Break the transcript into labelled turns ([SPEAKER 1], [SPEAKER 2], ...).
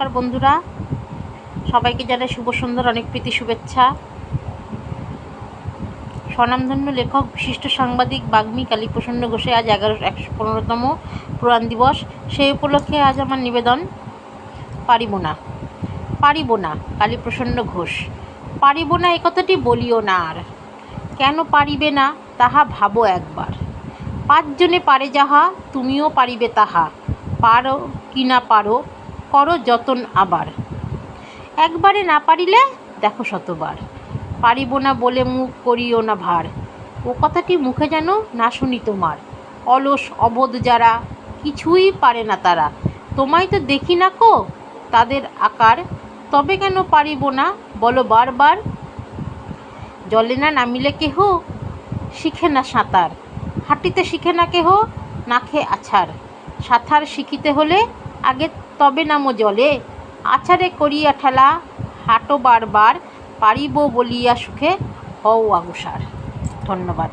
[SPEAKER 1] নমস্কার বন্ধুরা। সবাইকে জানাই শুভ সুন্দর অনেক প্রীতি শুভেচ্ছা। স্বনামধন্য লেখক, বিশিষ্ট সাংবাদিক বাগ্মী কালীপ্রসন্ন ঘোষে আজ এগারো, একশো পনেরোতম পুরাণ দিবস। সেই উপলক্ষে আজ আমার নিবেদন, পারিব না পারিব না কালীপ্রসন্ন ঘোষ। পারিব না এ কথাটি বলিও না আর। কেন পারিবে না তাহা ভাবো একবার। পাঁচজনে পারে যাহা, তুমিও পারিবে তাহা। পারো কি না পারো করো যতন আবার। একবারে না পারিলে দেখো শতবার। পারিব না বলে মুখ করিও না ভার। ও কথাটি মুখে যেন না শুনি তোমার। অলস, অবোধ যারা, কিছুই পারে না তারা। তোমায় তো দেখি না কো তাদের আকার। তবে কেন পারিব না বলো বারবার। জলে না নামিলে কেহ? শিখে না সাঁতার। হাঁটিতে শিখে না কেহ? নাখে আছাড়। সাঁতার শিখিতে হলে আগে তবে নামো জলে। আছাড়ে করিয়া ঠেলা, হাঁটো বারবার, পারিব বলিয়া সুখে হও আগুসার ধন্যবাদ।